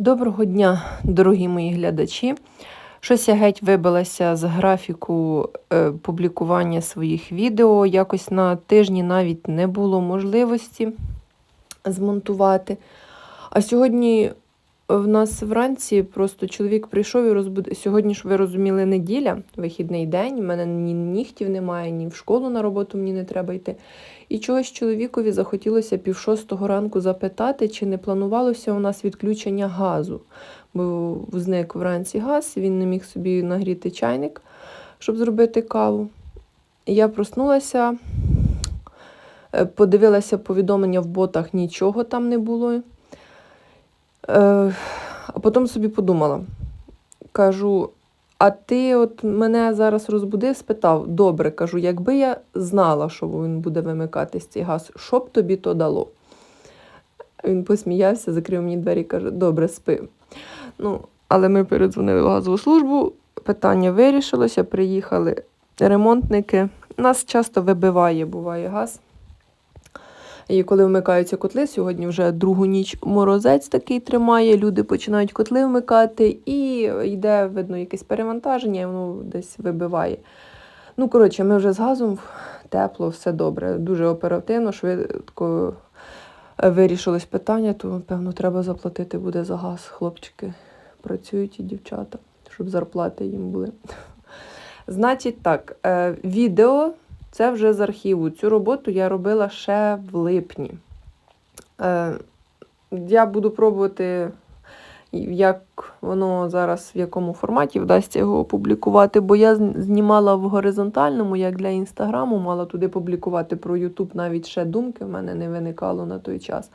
Доброго дня, дорогі мої глядачі. Щось я геть вибилася з графіку е, публікування своїх відео. Якось на тижні навіть не було можливості змонтувати. А сьогодні в нас вранці просто чоловік прийшов і розбудив. Сьогодні ж ви розуміли неділя, вихідний день. У мене ні нігтів немає, ні в школу на роботу мені не треба йти. І чогось чоловікові захотілося пів шостого ранку запитати, чи не планувалося у нас відключення газу. Бо зник вранці газ, він не міг собі нагріти чайник, щоб зробити каву. Я проснулася, е, подивилася повідомлення в ботах, нічого там не було. Е, А потім собі подумала, кажу, а ти от мене зараз розбудив, спитав, добре, кажу, якби я знала, що він буде вимикатись цей газ, що б тобі то дало? Він посміявся, закрив мені двері і каже, добре, спи. Ну, але ми передзвонили в газову службу, питання вирішилося, приїхали ремонтники. Нас часто вибиває, буває газ. І коли вмикаються котли, сьогодні вже другу ніч морозець такий тримає, люди починають котли вмикати, і йде, видно, якесь перевантаження, і воно десь вибиває. Ну, коротше, ми вже з газом тепло, все добре, дуже оперативно, швидко вирішилось питання, то, певно, треба заплатити буде за газ. Хлопчики працюють і дівчата, щоб зарплати їм були. Значить так, е, відео це вже з архіву. Цю роботу я робила ще в липні. Е, Я буду пробувати, як воно зараз, в якому форматі вдасться його опублікувати, бо я знімала в горизонтальному, як для інстаграму, мала туди публікувати про Ютуб, навіть ще думки в мене не виникало на той час.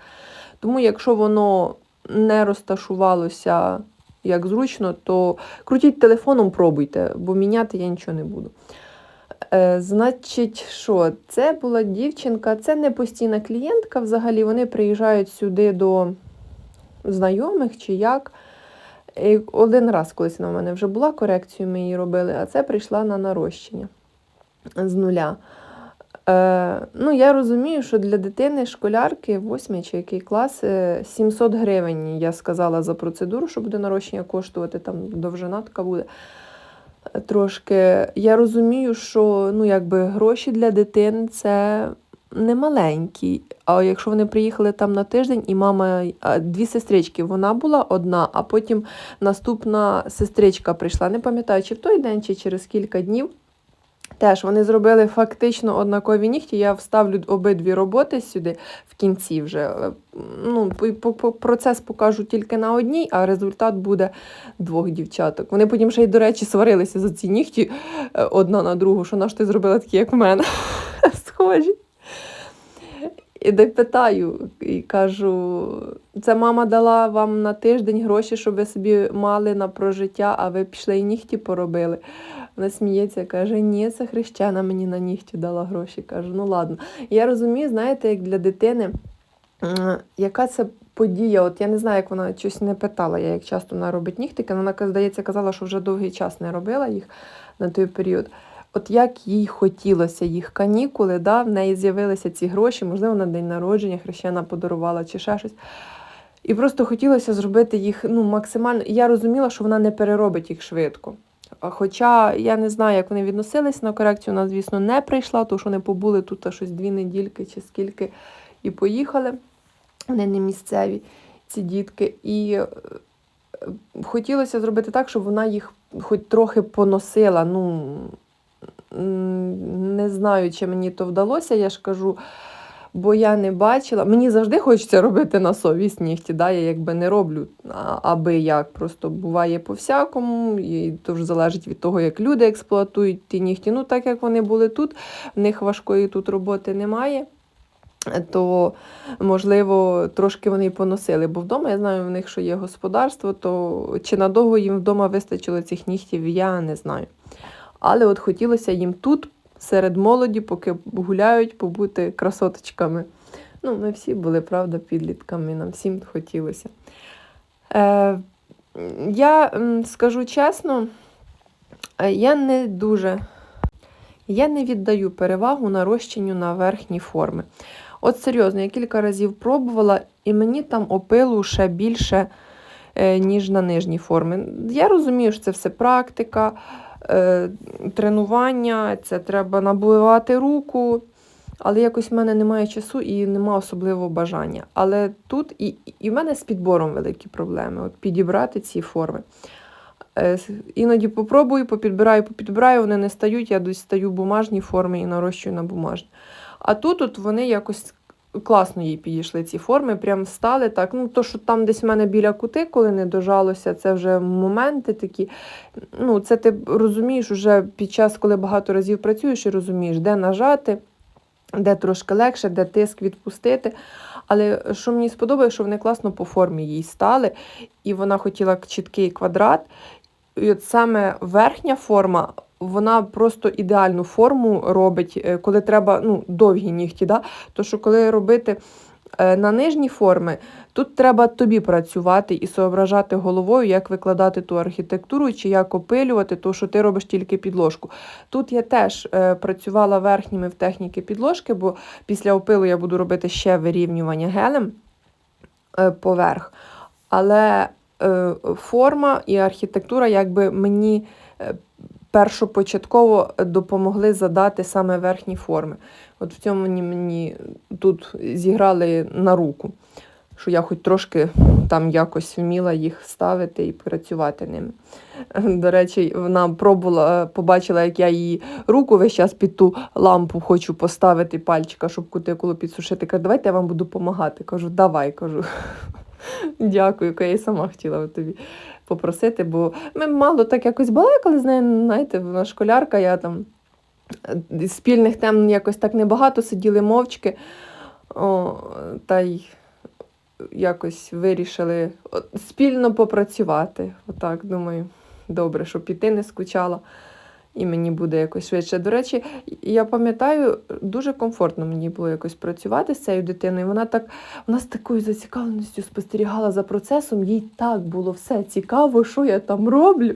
Тому, якщо воно не розташувалося як зручно, то крутіть телефоном, пробуйте, бо міняти я нічого не буду. Е, Значить, що це була дівчинка, це не постійна клієнтка взагалі. Вони приїжджають сюди до знайомих чи як. І один раз колись в мене вже була корекцію, ми її робили, а це прийшла на нарощення з нуля. Е, ну, Я розумію, що для дитини школярки, 8 чи який клас, е, 700 гривень, я сказала за процедуру, що буде нарощення коштувати, там довжина така буде. Трошки. Я розумію, що ну, якби, гроші для дитини це не маленькі. А якщо вони приїхали там на тиждень, і мама, дві сестрички, вона була одна, а потім наступна сестричка прийшла. Не пам'ятаю, чи в той день, чи через кілька днів. Теж вони зробили фактично однакові нігті. Я вставлю обидві роботи сюди в кінці вже. Е, Ну, Процес покажу тільки на одній, а результат буде двох дівчаток. Вони потім ще й, до речі, сварилися за ці нігті е, одна на другу, що наш ти зробила такі, як в мене. Схожі. І де питаю, і кажу, це мама дала вам на тиждень гроші, щоб ви собі мали на прожиття, а ви пішли і нігті поробили. Вона сміється, каже, ні, це хрещена мені на нігті дала гроші. Кажу, ну ладно. Я розумію, знаєте, як для дитини, яка це подія. От я не знаю, як вона щось не питала, я як часто вона робить нігтики, вона, здається, казала, що вже довгий час не робила їх на той період. От як їй хотілося їх канікули, да, в неї з'явилися ці гроші, можливо, на день народження хрещена подарувала чи ще щось. І просто хотілося зробити їх ну, максимально. І я розуміла, що вона не переробить їх швидко. Хоча я не знаю, як вони відносились на корекцію, вона, звісно, не прийшла, тому що вони побули тут щось дві недільки чи скільки і поїхали. Вони не місцеві, ці дітки. І е, хотілося зробити так, щоб вона їх хоч трохи поносила. Ну, не знаю, чи мені то вдалося, я ж кажу, бо я не бачила. Мені завжди хочеться робити на совість нігті, да? я якби не роблю аби як. Просто буває по-всякому, і вже залежить від того, як люди експлуатують ті нігті. Ну, так як вони були тут, в них важкої тут роботи немає. То, можливо, трошки вони поносили, бо вдома я знаю, в них що є господарство, то чи надовго їм вдома вистачило цих нігтів, я не знаю. Але от хотілося їм тут, серед молоді, поки гуляють, побути красоточками. Ну, ми всі були, правда, підлітками, нам всім хотілося. Е, я скажу чесно, е, я не дуже. Я не віддаю перевагу нарощенню на верхні форми. От серйозно, я кілька разів пробувала, і мені там опилу ще більше е, ніж на нижній формі. Я розумію, що це все практика, тренування, це треба набивати руку. Але якось в мене немає часу і немає особливого бажання. Але тут і, і в мене з підбором великі проблеми. От підібрати ці форми. Е, Іноді попробую, попідбираю, попідбираю, вони не стають, я достаю бумажні форми і нарощую на бумажні. А тут от вони якось класно їй підійшли ці форми, прям стали так. Ну, то, що там десь в мене біля кути, коли не дожалося, це вже моменти такі. Ну, це ти розумієш уже під час, коли багато разів працюєш і розумієш, де нажати, де трошки легше, де тиск відпустити. Але що мені сподобалося, що вони класно по формі їй стали, і вона хотіла чіткий квадрат. І от саме верхня форма, вона просто ідеальну форму робить, е, коли треба ну, довгі нігті. Да? То що коли робити е, на нижні форми, тут треба тобі працювати і соображати головою, як викладати ту архітектуру чи як опилювати, то що ти робиш тільки підложку. Тут я теж е, працювала верхніми в техніки підложки, бо після опилу я буду робити ще вирівнювання гелем поверх. Але форма і архітектура якби мені першопочатково допомогли задати саме верхні форми. От в цьому мені, тут зіграли на руку, що я хоч трошки там якось вміла їх ставити і працювати ними. До речі, вона пробувала, побачила, як я її руку весь час під ту лампу хочу поставити пальчика, щоб кутикулу підсушити. Каже, давайте я вам буду допомагати. Кажу, давай, кажу. Дякую, я і сама хотіла тобі попросити, бо ми мало так якось балакали з нею, знаєте, вона школярка, я там е, спільних тем якось так небагато, сиділи мовчки. О, та й якось вирішили спільно попрацювати. Отак, думаю, добре, щоб піти не скучала. І мені буде якось швидше. До речі, я пам'ятаю, дуже комфортно мені було якось працювати з цією дитиною. Вона так, вона з такою зацікавленістю спостерігала за процесом, їй так було все цікаво, що я там роблю.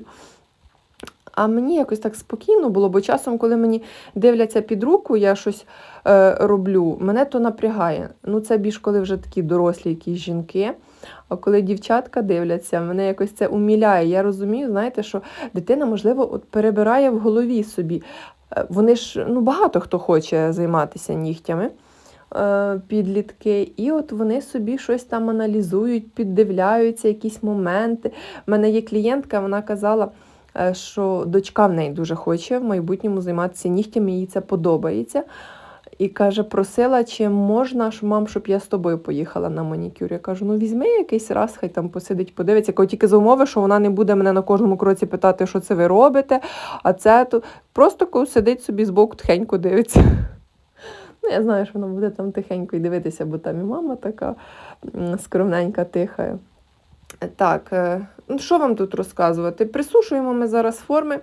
А мені якось так спокійно було, бо часом, коли мені дивляться під руку, я щось е, роблю, мене то напрягає. Ну, це більш коли вже такі дорослі якісь жінки. А коли дівчатка дивляться, мене якось це уміляє. Я розумію, знаєте, що дитина, можливо, от перебирає в голові собі. Е, Вони ж ну, багато хто хоче займатися нігтями. е, Підлітки, і от вони собі щось там аналізують, піддивляються, якісь моменти. У мене є клієнтка, вона казала, е, що дочка в неї дуже хоче в майбутньому займатися нігтями, їй це подобається. І каже, просила, чи можна, що мам, щоб я з тобою поїхала на манікюр. Я кажу, ну візьми якийсь раз, хай там посидить, подивиться. Кажу, тільки за умови, що вона не буде мене на кожному кроці питати, що це ви робите, а це то просто сидить собі збоку, тихенько дивиться. Ну, я знаю, що вона буде там тихенько і дивитися, бо там і мама така скромненька, тиха. Так, е, ну що вам тут розказувати? Присушуємо ми зараз форми.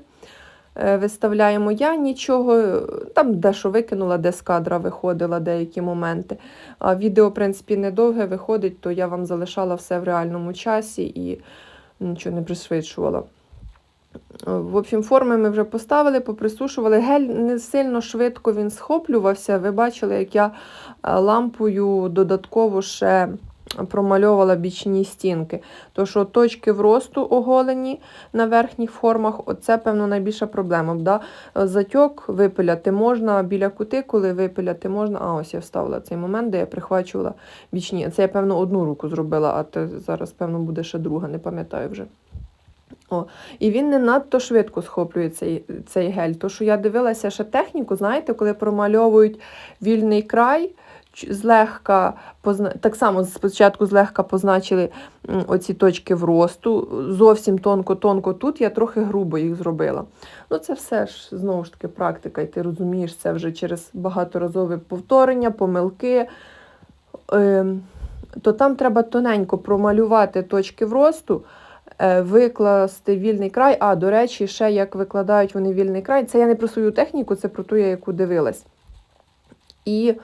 Е, Виставляємо я нічого, там дещо викинула, де з кадра виходила деякі моменти. А відео, в принципі, недовге виходить, то я вам залишала все в реальному часі і нічого не пришвидшувала. В общем, форми ми вже поставили, поприсушували. Гель не сильно швидко він схоплювався. Ви бачили, як я е, лампою додатково ще промальовувала бічні стінки. То що точки вросту оголені на верхніх формах, оце, певно, найбільша проблема. Да? Затьок випиляти можна, біля кутикули випиляти можна. А ось я вставила цей момент, де я прихвачувала бічні. Це я, певно, одну руку зробила, а те зараз, певно, буде ще друга, не пам'ятаю вже. О, і він не надто швидко схоплює цей, цей гель. То, що я дивилася ще техніку, знаєте, коли промальовують вільний край, злегка, так само спочатку злегка позначили оці точки вросту, зовсім тонко-тонко тут, я трохи грубо їх зробила. Ну, це все ж знову ж таки практика, і ти розумієш це вже через багаторазове повторення, помилки. Ем, то там треба тоненько промалювати точки вросту, е, викласти вільний край. А, до речі, ще як викладають вони вільний край. Це я не про свою техніку, це про ту, я яку дивилась. І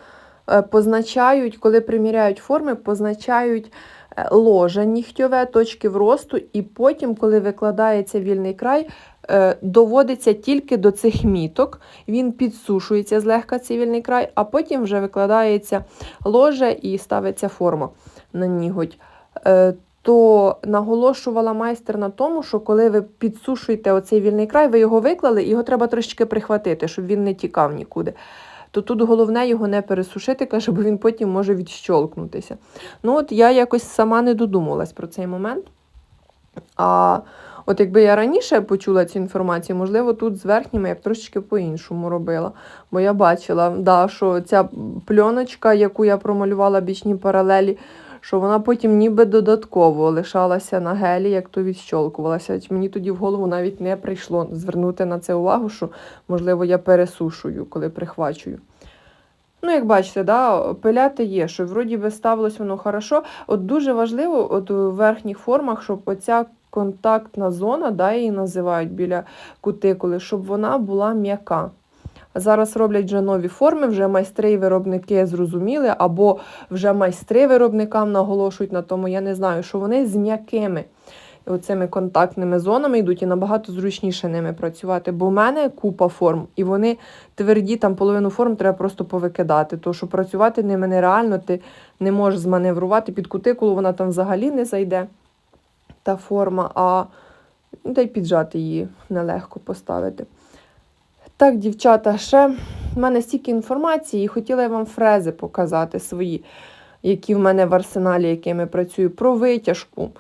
позначають, коли приміряють форми, позначають е, ложе нігтьове, точки вросту, і потім, коли викладається вільний край, е, доводиться тільки до цих міток. Він підсушується злегка цей вільний край, а потім вже викладається ложе і ставиться форма на ніготь. Е, то наголошувала майстер на тому, що коли ви підсушуєте оцей вільний край, ви його виклали, його треба трошечки прихватити, щоб він не тікав нікуди. То тут головне його не пересушити, каже, бо він потім може відщолкнутися. Ну, от я якось сама не додумалась про цей момент. А от якби я раніше почула цю інформацію, можливо, тут з верхніми я б трошечки по-іншому робила. Бо я бачила, да, що ця пленочка, яку я промалювала бічні паралелі, що вона потім ніби додатково лишалася на гелі, як то відщолкувалася. Мені тоді в голову навіть не прийшло звернути на це увагу, що, можливо, я пересушую, коли прихвачую. Ну, як бачите, да, пиляти є, що вроді би ставилось воно хорошо. От дуже важливо, от у верхніх формах, щоб оця контактна зона, да, її називають біля кутикули, щоб вона була м'яка. Зараз роблять вже нові форми, вже майстри і виробники зрозуміли, або вже майстри виробникам наголошують на тому, я не знаю, що вони з м'якими оцими контактними зонами йдуть і набагато зручніше ними працювати. Бо в мене купа форм, і вони тверді, там половину форм треба просто повикидати. Тому що працювати ними нереально, ти не можеш зманеврувати під кутикулу, вона там взагалі не зайде, та форма, а ну, та й піджати її нелегко поставити. Так, дівчата, ще в мене стільки інформації, і хотіла я вам фрези показати свої, які в мене в арсеналі, якими працюю, про витяжку.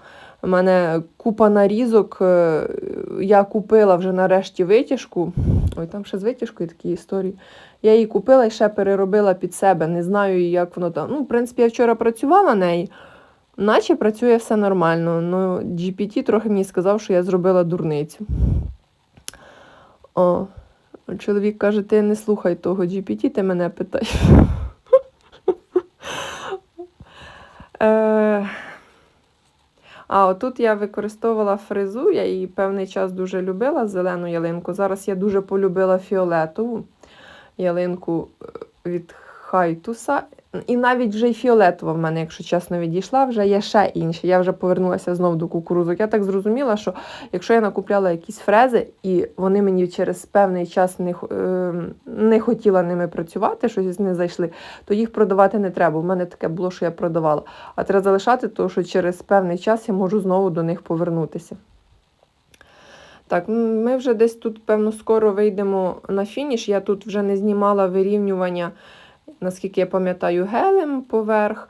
У мене купа нарізок. е, Я купила вже нарешті витяжку. Ой, там ще з витяжкою такі історії. Я її купила і ще переробила під себе. Не знаю, як воно там. Ну, в принципі, я вчора працювала неї, наче працює все нормально. Ну, GPT трохи мені сказав, що я зробила дурницю. О, чоловік каже, ти не слухай того GPT, ти мене питаєш. Е, а отут я використовувала фрезу, я її певний час дуже любила, зелену ялинку. Зараз я дуже полюбила фіолетову ялинку е, від Хайтуса. І навіть вже й фіолетова в мене, якщо чесно, відійшла, вже є ще інші. Я вже повернулася знов до кукурузок. Я так зрозуміла, що якщо я накупляла якісь фрези, і вони мені через певний час не, е, не хотіла ними працювати, щось не зайшли, то їх продавати не треба. У мене таке було, що я продавала. А треба залишати, тому що через певний час я можу знову до них повернутися. Так, ми вже десь тут, певно, скоро вийдемо на фініш. Я тут вже не знімала вирівнювання, наскільки я пам'ятаю, гелем поверх.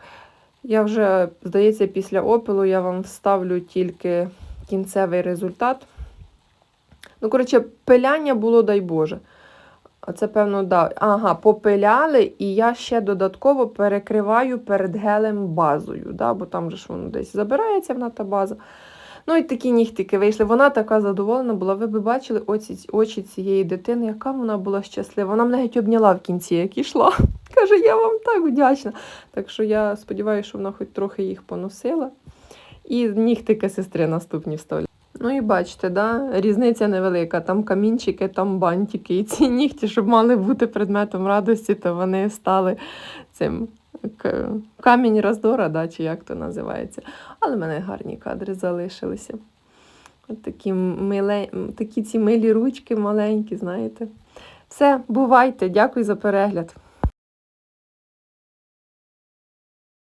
Я вже, здається, після опилу я вам вставлю тільки кінцевий результат. Ну, коротше, пиляння було, дай Боже. Це, певно, да. Ага, попиляли, і я ще додатково перекриваю перед гелем базою, да, бо там же ж воно десь забирається вона та база. Ну і такі нігтики вийшли. Вона така задоволена була. Ви б бачили оці, очі цієї дитини, яка вона була щаслива. Вона мене геть обняла в кінці, як ішла. Каже, я вам так вдячна. Так що я сподіваюся, що вона хоч трохи їх поносила. І нігтики сестри наступні вставляю. Ну і бачите, да? різниця невелика. Там камінчики, там бантики. І ці нігті, щоб мали бути предметом радості, то вони стали цим камінь роздора, да, чи як то називається. Але в мене гарні кадри залишилися. От такі, миле... такі ці милі ручки маленькі, знаєте. Все, бувайте, дякую за перегляд.